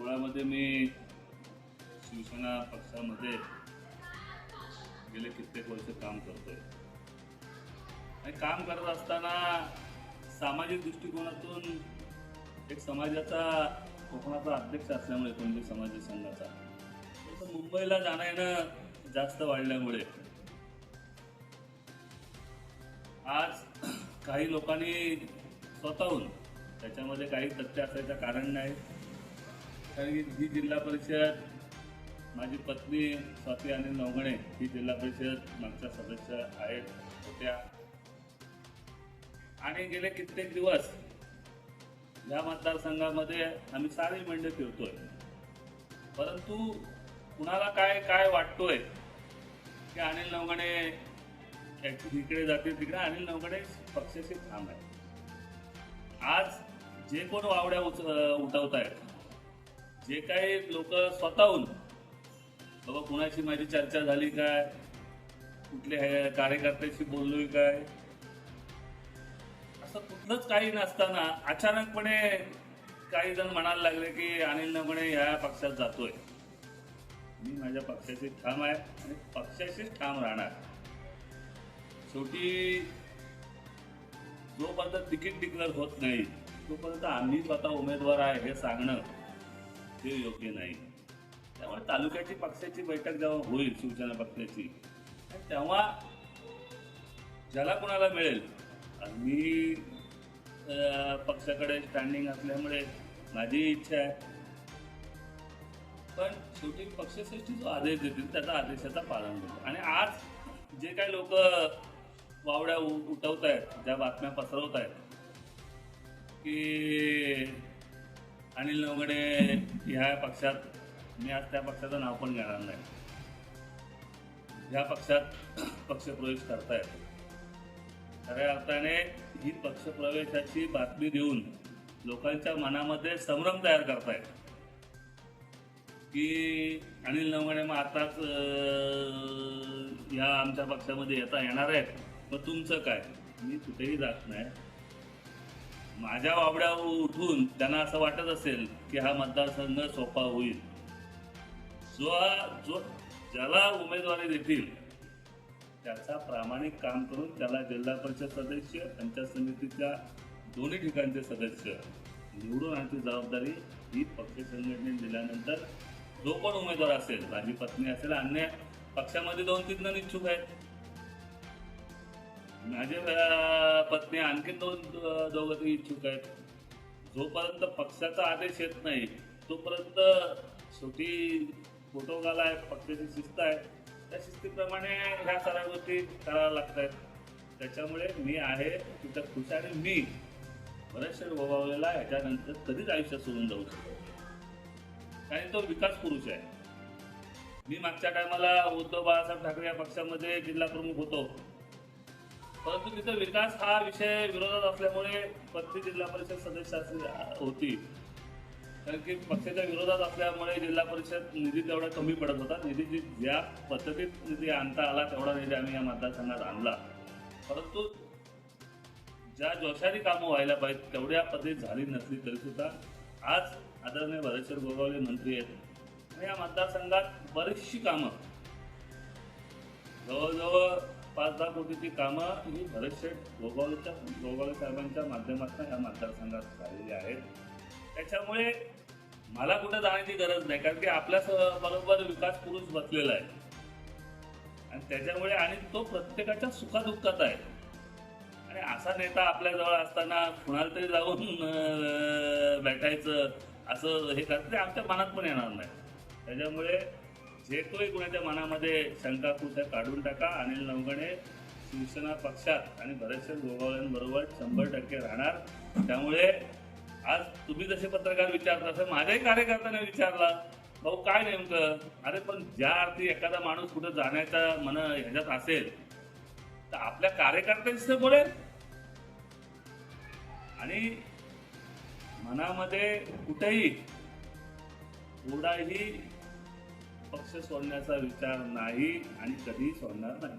मुळामध्ये मी शिवसेना पक्षामध्ये गेले कित्येक वर्ष काम करतोय. आणि काम करत असताना सामाजिक दृष्टिकोनातून एक समाजाचा कोकणाचा अध्यक्ष असल्यामुळे कोणत्या समाज संघाचा. मुंबईला जाणं येणं जास्त वाढल्यामुळे आज काही लोकांनी स्वतःहून त्याच्यामध्ये काही तथ्य असायचं कारण नाही. कारण की ही जिल्हा परिषद माझी पत्नी स्वाती अनिल नवगणे ही जिल्हा परिषद मागच्या सदस्य आहेत होत्या. आणि गेले कित्येक दिवस या मतदारसंघामध्ये आम्ही सारी मेंढे फिरतोय. परंतु कुणाला काय काय वाटतोय की अनिल नवगणे इकडे जातील तिकडे अनिल नवगणे पक्षाशी ठाम आहे आज जे कोण वावड्या उच उठवत आहेत जे काही लोक स्वतःहून बाबा कुणाशी माझी चर्चा झाली काय? कुठल्या हे कार्यकर्त्याशी बोललोय काय? असं कुठलंच काही नसताना अचानकपणे काही जण म्हणायला लागले की अनिल नमणे ह्या पक्षात जातोय. मी माझ्या पक्षाशी ठाम आहे आणि पक्षाशीच ठाम राहणार. शेवटी जोपर्यंत तिकीट डिक्लेअर होत नाही तोपर्यंत आम्ही स्वतः उमेदवार आहे हे सांगणं हे योग्य नाही. त्यामुळे तालुक्याची पक्षाची बैठक जेव्हा होईल शिवसेना पक्षाची तेव्हा ज्याला कोणाला मिळेल मी पक्षाकडे स्टँडिंग असल्यामुळे माझी इच्छा आहे. पण शेवटी पक्षश्रेष्ठी जो आदेश देतील त्याचा आदेशाचा पालन होईल आणि आज जे काही लोक वावड्या उठवत आहेत ज्या बातम्या पसरवत आहेत की अनिल नवगडे ह्या पक्षात मी आज त्या पक्षाचं नाव पण घेणार नाही. ह्या पक्षात पक्षप्रवेश करतायत खऱ्या अर्थाने ही पक्षप्रवेशाची बातमी देऊन लोकांच्या मनामध्ये संभ्रम तयार करतायत. की अनिल नवगणे मग आताच या ह्या आमच्या पक्षामध्ये येता येणार आहेत. मग तुमचं काय? मी कुठेही जात नाही. माझ्या वावड्या उठून त्यांना असं वाटत असेल की हा मतदारसंघ सोपा होईल. जो जो ज्याला उमेदवारी देतील त्याचा प्रामाणिक काम करून त्याला जिल्हा परिषद सदस्य पंचायत समितीच्या दोन्ही ठिकाणचे सदस्य निवडून आणची जबाबदारी ही पक्ष संघटनेने दिल्यानंतर जो पण उमेदवार असेल माझी पत्नी असेल अन्य पक्षामध्ये दोन तीन जण इच्छुक आहेत. माझ्या पत्नी आणखी दोन दोघं इच्छुक आहेत. जोपर्यंत पक्षाचा आदेश येत नाही तोपर्यंत शेवटी प्रोटोकॉल आहे पक्षाची शिस्त आहे. त्या शिस्तीप्रमाणे ह्या सगळ्या गोष्टी कराव्या लागत आहेत त्याच्यामुळे मी आहे तिथं खुश आणि मी बरेचसे भोगावलेला ह्याच्यानंतर कधीच आयुष्य सोडून जाऊ शकतो कारण तो विकास पुरुष आहे. मी मागच्या टायमाला उद्धव बाळासाहेब ठाकरे या पक्षामध्ये जिल्हा प्रमुख होतो. परंतु तिथं विकास हा विषय विरोधात असल्यामुळे पत्नी जिल्हा परिषद सदस्य होती. कारण की पक्षाच्या विरोधात असल्यामुळे जिल्हा परिषद निधी तेवढा कमी पडत होता. निधी जी ज्या पद्धतीत निधी आणता आला तेवढा निधी आम्ही या मतदारसंघात आणला. परंतु ज्या जोशाने कामं व्हायला पाहिजे तेवढ्या पद्धतीत झाली नसली तरी सुद्धा आज आदरणीय भरेश्वर गोगावले मंत्री आहेत. आणि या मतदारसंघात बरीचशी कामं जवळजवळ पाच दहा कोटीची कामं ही भरतशेठ गोगावलेच्या गोगावले साहेबांच्या माध्यमातून या मतदारसंघात झालेली आहेत. त्याच्यामुळे मला कुठं जाण्याची गरज नाही कारण की आपल्या बरोबर विकास पुरुष बसलेला आहे. आणि त्याच्यामुळे आणि तो प्रत्येकाच्या सुखादुःखात आहे. आणि असा नेता आपल्याजवळ असताना कुणाला तरी जाऊन भेटायचं असं हे करत ते आमच्या मनात पण येणार नाही. त्याच्यामुळे जे कोणी कुणाच्या मनामध्ये शंका कुठे काढून टाका. अनिल नवगणे शिवसेना पक्षात आणि बरेचसे गोगावल्यांबरोबर शंभर टक्के राहणार. त्यामुळे आज तुम्ही जसे पत्रकार विचारता तसं माझ्याही कार्यकर्त्याने विचारला भाऊ काय नेमकं? अरे पण ज्या अर्थी एखादा माणूस कुठं जाण्याचा मन ह्याच्यात असेल तर आपल्या कार्यकर्त्यांशी बोलेल. आणि मनामध्ये कुठेही थोडाही पक्ष सोडण्याचा विचार नाही आणि कधीही सोडणार नाही.